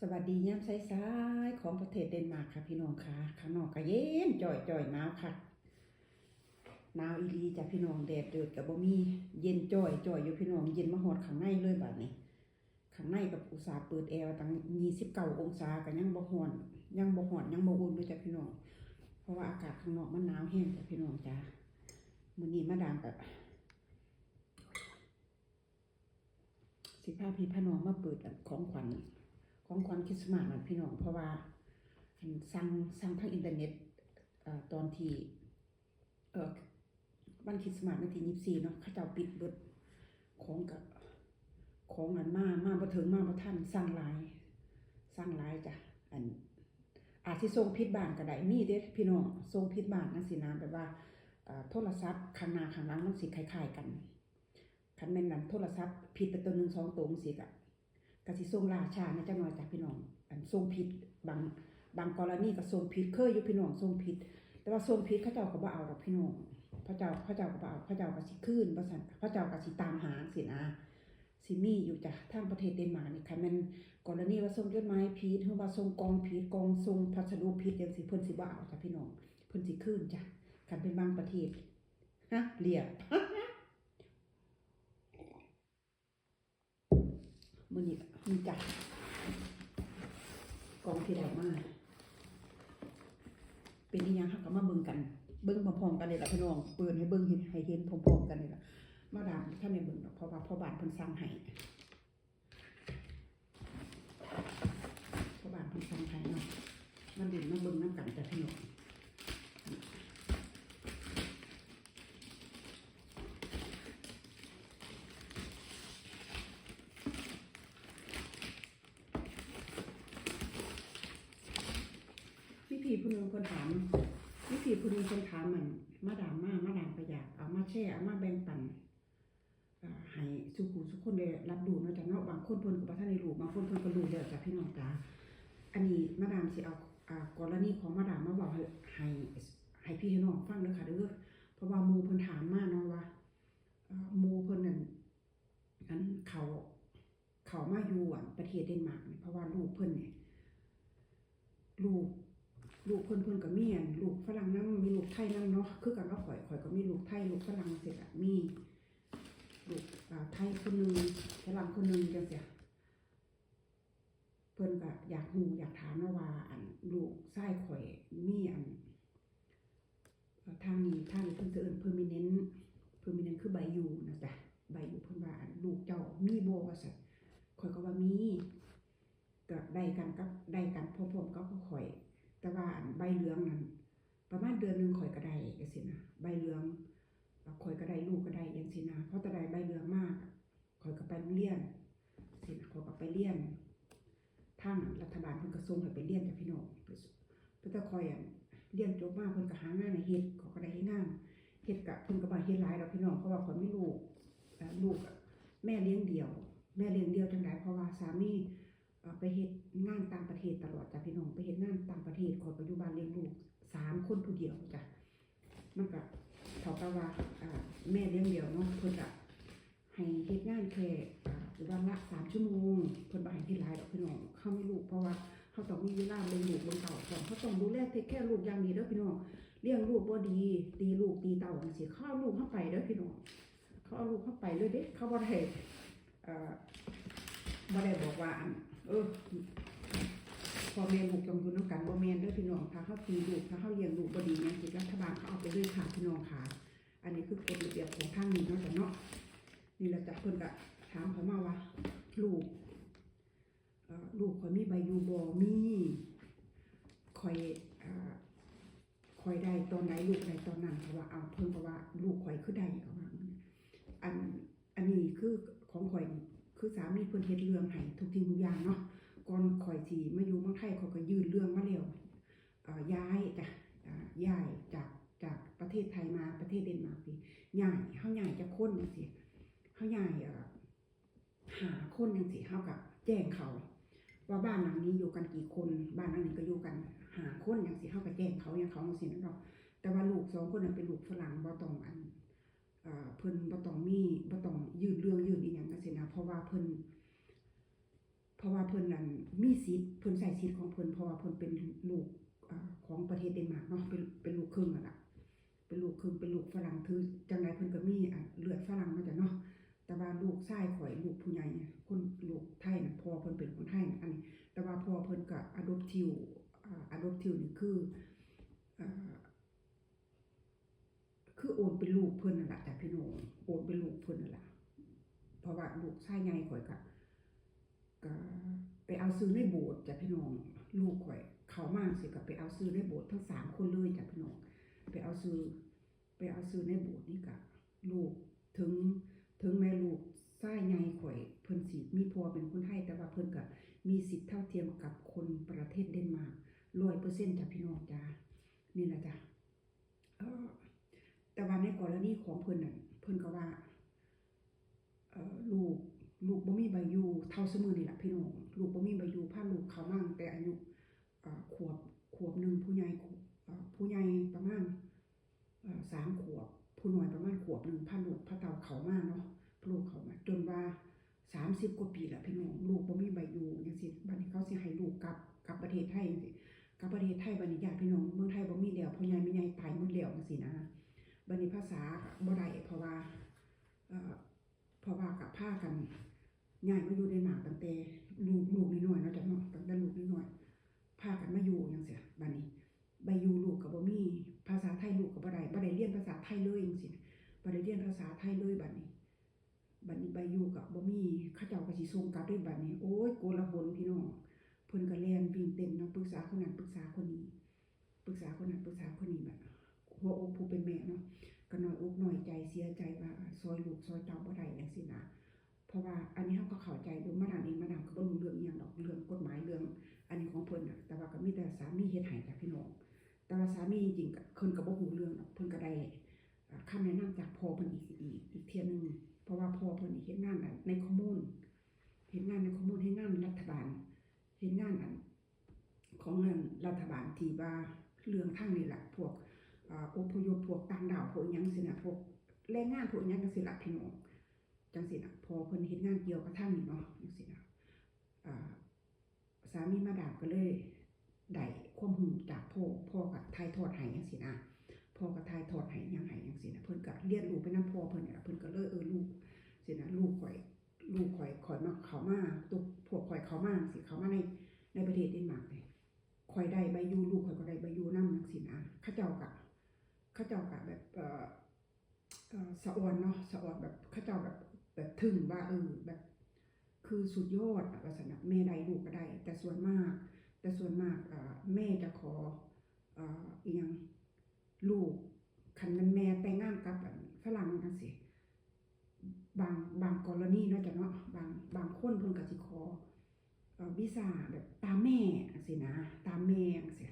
สวัสดียามสายๆของประเทศเดนมาร์กค่ะพี่น้องค่ะข้างนอกก็เย็นจ่อยจ่อยๆหนาวค่ะหนาวอีหลีจ้ะพี่น้องแดดเดือดกับบ่มีเย็นจ่อยจ่อยอยู่พี่น้องเย็นมาหอดข้างในเลยบัดนี้ข้างในกับอุตสาห์เปิดแอร์ตั้ง29องศาก็ยังบ่ฮ้อนยังบ่ฮ้อนยังบ่อุ่นด้วยจ้ะพี่น้องเพราะว่าอากาศข้างนอกมันหนาวแห้งจ้ะพี่น้องจ้ะมื้อนี้มาดามกับสิพาพี่พน้องมาเปิดของขวัญ ของขวัญคริสต์มาสนั่นพี่น้องเพราะว่าสั่งสั่งทางอินเทอร์เน็ตตอนที่เออวันคริสต์มาสวันที่ยี่สี่เนาะเขาเจ้าปิดเบิดของกับของอันมามาบ่ถึงมาบ่ทันสั่งลายสั่งลายจ้ะอันอาจสิส่งผิดบ้านก็ได้มีเด้พี่น้องส่งผิดบ้านจังซี่นะแบบว่าโทรศัพท์ข้างหน้าข้างหลังมันสิคล้ายๆกันคันแม่นนั้นโทรศัพท์ผิดไปตัวหนึ่งสองตัวจังซี่ กสิส่งล่าช้านจังหน่อยจากพี่น้องอันส่งผิดบางบางกรณีก็ส่งผิดเคยอยู่พี่น้องส่งผิด แต่ว่าส่งผิดเขาเจ้าก็บ่เอาดอกพี่น้องพระเจ้าพระเจ้าก็บ่เอาพระเจ้าก็สิคืนบ่ซั่นพระเจ้าก็สิตามหาสินะสิมีอยู่จ้ะทางประเทศเดนมาร์กนี่คันแม่นกรณีว่าส่งจดหมายผิดหรือว่าส่งกองผิดกองส่งพัสดุผิดจังซี่เพิ่นสิบ่เอาจ้ะพี่น้องเพิ่นสิคืนจ้ะคันเป็นบางประเทศฮะเรียก มื้อนี้มีจ้ะกองที่ได้มาก เป็นอีหยังเฮาก็มาเบิ่งกัน เบิ่งพร้อมๆกันเลยล่ะพี่น้องเปิดให้เบิ่งเห็นให้เห็นพร้อมๆกันเลยล่ะมาดามท่านในเบิ่งดอกเพราะว่าพ่อบานเพิ่นสั่งให้พ่อบานเพิ่นสั่งให้เนาะมันดินมาเบิ่งนํกันจ้ะพี่น้องพี่พี่ ผู้หนึงเพิ่นถามพี่พี่ผู้หนึงเพิ่นถามมันมาดามมามาดามก็อยากเอามาแชร์เอามาแบ่งปันอ่าให้สุขุสุกคนได้รับรู้เนะจ้ะเนาะบางคนเพิ่นก็บ่ทันได้รู้บางคนเพิ่นก็รู้แล้วจ้ะพี่น้องจ้ะอันนี้มาดามสิเอาอ่ากรณีของมาดามมาบอกให้ให้พี่ให้น้องฟังเด้อค่ะเด้อเพราะว่ามู่เพิ่นถามมาเนาะว่าอมู่เพิ่นนั่นอันเขาเขามาอยู่อันประเทศเดนมาร์กนี่เพราะว่าลูกเพิ่นเนี่ยลูก ลูกเพิ่นเพิ่นก็มีอันลูกฝรั่งนำมีลูกไทยนำเนาะคือกันว่าข่อยข่อยก็มีลูกไทยลูกฝรั่งเสิก็มีลูกไทยคนหนึงฝรั่งคนหนึงจังซี่เพิ่นก็อยากรู้อยากถามนะว่าอันลูกชายข่อยมีอันเอ่อทางนี้ทางนี้เพิ่นจะเอิ้น permanent permanent คือใบอยู่นะจ๊ะใบอยู่เพิ่นว่าอันลูกเจ้ามีโบว่าซั่นข่อยก็ว่ามีก็ได้กันกับได้กันพร้อมๆกับข่อย แต่ว่าใบเหลืองนั้นประมาณเดือนหนึ่งข่อยก็ได้จังซี่นะใบเหลืองข่อยก็ไดลูกก็ได้จังซี่นะเพราะต่ไดใบเหลืองมากข่อยก็ไปเรียนสินะข่อยก็ไปเรียนทางรัฐบาลเพิ่นก็ส่งให้ไปเรียนจ้ะพี่น้องเพิ่นแต่ข่อยอะเรียนจบมาเพิ่นก็หางานให้เฮ็ดข่อยก็ได้เฮ็ดงานเฮ็ดกะเพิ่นก็บ่เฮ็ดหลายดอกพี่น้องเพราะว่าข่อยมีลูกลูกแม่เลี้ยงเดี่ยว แม่เลี้ยงเดี่ยวจังไดเพราะว่าสามี ไปเฮ็ดงานต่างประเทศตลอดจ้ะพี่น้องไปเฮ็ดงานต่างประเทศขอปัจจุบันเลี้ยงลูกสามคนผู้เดียวจ้ะมันก็เท่ากับว่าแม่เลี้ยงเดี่ยวเนาะเพิ่นก็ให้เฮ็ดงานแค่อ่าวันละสามชั่วโมงเพิ่นบ่ให้เฮ็ดหลายดอกพี่น้องเข้าไมีลูกเพราะว่าเขาต้องมีเวลาเลี้ยงลูกเลี้ยงเต่าก่อนเขาต้องดูแลเทคแคร์ลูกอย่างดีเด้อพี่น้องเลี้ยงลูกบ่ดีตีลูกตีเต่าจังซี่เขาเอาลูกเข้าไปเด้อพี่น้องเขาเอาลูกเข้าไปเลยเด้เขาบ่ได้เอ่อบ่ได้บอกว่าอัน เออพอแม่ลูกจงอยู่น้ำกันบ่แม่นเด้อพี่น้องถ้าเข้าตีลูกถ้าเข้าเลี้ยงลูกบดีเนี่ยสิรัฐบาลเขาเอาไปด้วยค่ะพี่น้องค่ะ อันนี้คือกฎระเบียบของทางนี้เนาะจ้ะเนาะนี่แหละจ้ะเพิ่นก็ถามเขามาว่า ลูกลูกข่อยมีใบยูบ่มีข่อยเอ่อข่อยได้ตอนไหนลูกได้ตอนนั้นเพราะว่าเอาเพิ่นก็ว่าลูกข่อยคือได้เขาว่าอันอันนี้คือของข่อย คือสามีเพิ่นเฮ็ดเรื่องให้ทุกสิ่งทุกอย่างเนาะก่อนข่อยสิมาอยู่เมืองไทยข่อยก็ยื่นเรื่องมาแล้วย้ายจ้ะอ่ย้ายจากจากประเทศไทยมาประเทศเดนมาร์กนี่ย้ายเฮาย้ายจากคนจังซี่เฮาย้ายหาคนจังซี่เฮาก็แจ้งเขา ว่าบ้านหลังนี้อยู่กันกี่คน บ้านหลังนี้ก็อยู่กันหาคนจังซี่เฮาก็แจ้งเขาอย่างเขาจังซี่เนาะแต่ว่าลูกสองคนนั้นเป็นลูกฝรั่งบ่ต้องอันเอ่อเพิ่นบ่ต้องมีบ่ต้องยื่นเรื่องยื่นอีหยัง จังซี่นะเพราะว่าเพิ่นเพราะว่าเพิ่นนั่นมีสิทธิ์เพิ่นใส่สิทธิ์ของเพิ่นเพราะว่าเพิ่นเป็นลูกอของประเทศเดนมาร์กเนาะเป็นเป็นลูกครึ่งนั่นล่ะเป็นลูกครึ่งเป็นลูกฝรั่งคือจังไดเพิ่นก็มีเลือดฝรั่งมาจ้ะเนาะแต่ว่าลูกชายข่อยลูกผู้ใหญ่คนลูกไทยน่ะพ่อเพิ่นเป็นคนไทยน่ะอันนี้ แต่ว่าพ่อเพิ่นก็ adoptive อ่า adoptive นี่คืออคือโอนเป็นลูกเพิ่นนั่นล่ะจ้ะพี่น้องโอนเป็นลูกเพิ่นนั่นล่ะ เพราะว่าลูกชายใหญ่ข่อยก็ก็ไปเอาซื้อในโบสถ์จ้ะพี่น้อง ลูกข่อย เขามากสิก็ไปเอาซื้อในโบสถ์ทั้งสามคนเลยจ้ะพี่น้อง ไปเอาซื้อ ไปเอาซื้อในโบสถ์นี่กะลูกถึงถึงแม่ลูกไส้ใหญ่ข่อยเพิ่นสิมีพ่อเป็นคนไทยแต่ว่าเพิ่นก็มีสิทธิ์เท่าเทียมกับคนประเทศเดนมาร์กร้อยเปอร์เซ็นต์จ้ะพี่น้องจ้ะนี่แหละจ้ะแต่ว่าในกรณีของเพิ่นน่ะเพิ่นก็ว่า ลูกลูกบ่มีใบยูเท่าสมือนี่แหละพี่น้องลูกบ่มีใบยู่พาลูกเขามั่งแต่อายุขวบขวบหนึ่งผู้ใหญ่ผู้ใหญ่ประมาณสามขวบ ผู้น้อยประมาณขวบหนึ่งพาลูกพาเต่าเขามากเนาะลูกเขามาจนว่าสามสิบกว่าปีแล้วพี่น้องลูกบ่มีใบอยู่จังซี่บัดนี้เขาสิให้ลูกกลับกลับประเทศไทยจังซี่กลับประเทศไทยบัดนี้ญาติพี่น้องเมืองไทยบ่มีแล้วพ่อใหญ่แม่ใหญ่ตายหมดแล้วจังซี่นะบัดนี้ภาษาบ่ได้เพราะว่า เพราะว่ากับพากันย้ายมาอยู่ในหมากตั้งแต่ลูกลูกน้อยๆเนาะจ้ะเนาะตั้งแต่ลูกน้อยๆพากันมาอยู่จังซี่บัดนี้ใบอยู่ลูกก็บ่มีภาษาไทยลูกก็บ่ได้บ่ได้เรียนภาษาไทยเลยจังซี่บ่ได้เรียนภาษาไทยเลยบัดนี้บัดนี้ใบอยู่ก็บ่มีเขาเจ้าก็สิส่งกลับด้วยบัดนี้ โอ้ยโกลาหลพี่น้องเพิ่นก็เรียนวิ่งเต้นเนาะปรึกษาคนนั้นปรึกษาคนนี้ปรึกษาคนนั้นปรึกษาคนนี้แบบหัวอกผู้เป็นแม่เนาะ ก็น้อยอกหน้อยใจเสียใจว่าซอยลูกซอยเต้าบ่ได้จังซี่นะเพราะว่าอันนี้เขาก็เข้าใจดูมาดามเองมาดามก็บ่รู้เรื่องอย่างดอกเรื่องกฎหมายเรื่อง อันนี้ของเพิ่นนะแต่ว่าก็มีแต่สามีเฮ็ดให้จ้ะพี่น้องแต่ว่าสามีจริงๆเพิ่นก็บ่ฮู้เรื่องดอกเพิ่นก็ได้าคำแนะนำจากพ่อเพิ่นอีกอีกอีกเที่ยหนึงเพราะว่าพ่อเพิ่นเฮ็ดงานในข้อมูลเฮ็ดงานในข้อมูลเฮ็ดงานรัฐบาลเฮ็ดงานอันของเงินรัฐบาลที่ว่าเรื่องทางนี้ล่ะพวก อ่าอพยพพวกต่างดาวพวกยังสินะพวกแรงงานพวกยังจังซี่ล่ะพี่น้องจังสินะพอเพิ่นเฮ็ดงานเกี่ยวกับทางนี้เนาะจังสินะสามีมาดามก็เลยได้ความรู้จากพ่อพ่อก็ถ่ายทอดให้จังสินะพ่อก็ถ่ายทอดห้หยังให้จังสินะเพิ่นก็เรียนรู้ไปนํพ่อเพิ่นนี่ละเพิ่นก็เลยเออลูกสินะลูกข่อยลูกข่อยข่อยมาเขามาตุกพวกข่อยเขามาสิเขามาในในประเทศเดนมาร์กนี่ข่อยได้ใบยูลูกข่อยก็ได้ใบยู่นำจังสินะเขาเจ้าก็เขาเจ้าก็แบบเออสะออนเนาะสะออนแบบเขาเจ้าแบบแบบถึงว่าเออแบบ คือสุดยอดอะว่าสนะแม่ใดลูกก็ได้ แต่ส่วนมาก แต่ส่วนมากแม่จะขออ่าอียงลูกคันมันแม่แต่งงานกับฝรั่งจังซี่บางบางกรณีเนาะจ้ะเนาะบางบางคนเพิ่นก็สิขออ่อวีซ่าแบบตามแม่จังซี่นะ ตามแม่จังซี่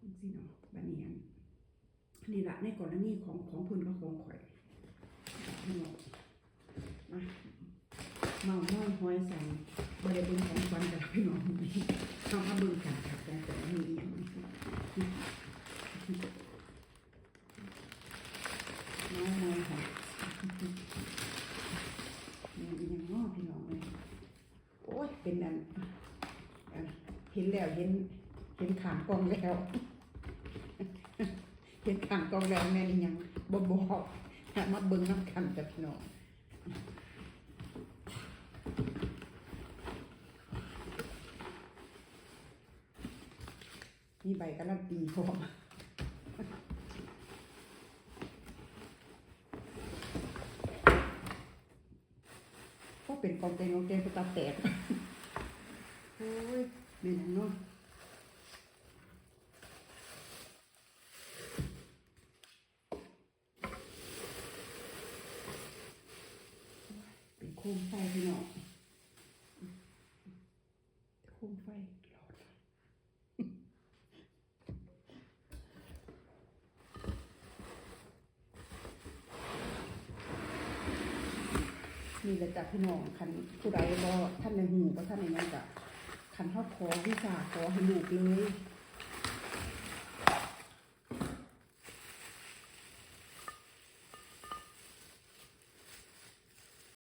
จังซี่เนาะบัดนี้อัน นี่แหละในกรณีของของพิ่นกับของข่อยพี่น้องมาเมาเมาห้อยใส่บริเวณของควันกับพี่น้องนี่ต้องมาเบิ่งกันค่ะของแต่มีอย่างเมาห้อยค่ะมีอย่างเนาะพี่น้องเลยโอ้ยเป็นอันอันเห็นแล้วเห็นเห็นขางกองแล้ว เห็นข้างกองแล้วแม่นี่ยังบ่บอกมาเบิ่งน้ำกันกับพี่น้องมีใบการันตีพร้อมก็เป็นกองเต็งกองเต็งไปตาแตกโอ้ยนี่นะเนาะ เป็นโค มไฟพี่น้องโคมไฟหลอดนี่แหละจ้ะพี่น้องคันผู้ใดบ่ท่านในหูก็ท่านในนั้นก็คันเฮาขอวิสาขอให้ลูกเลย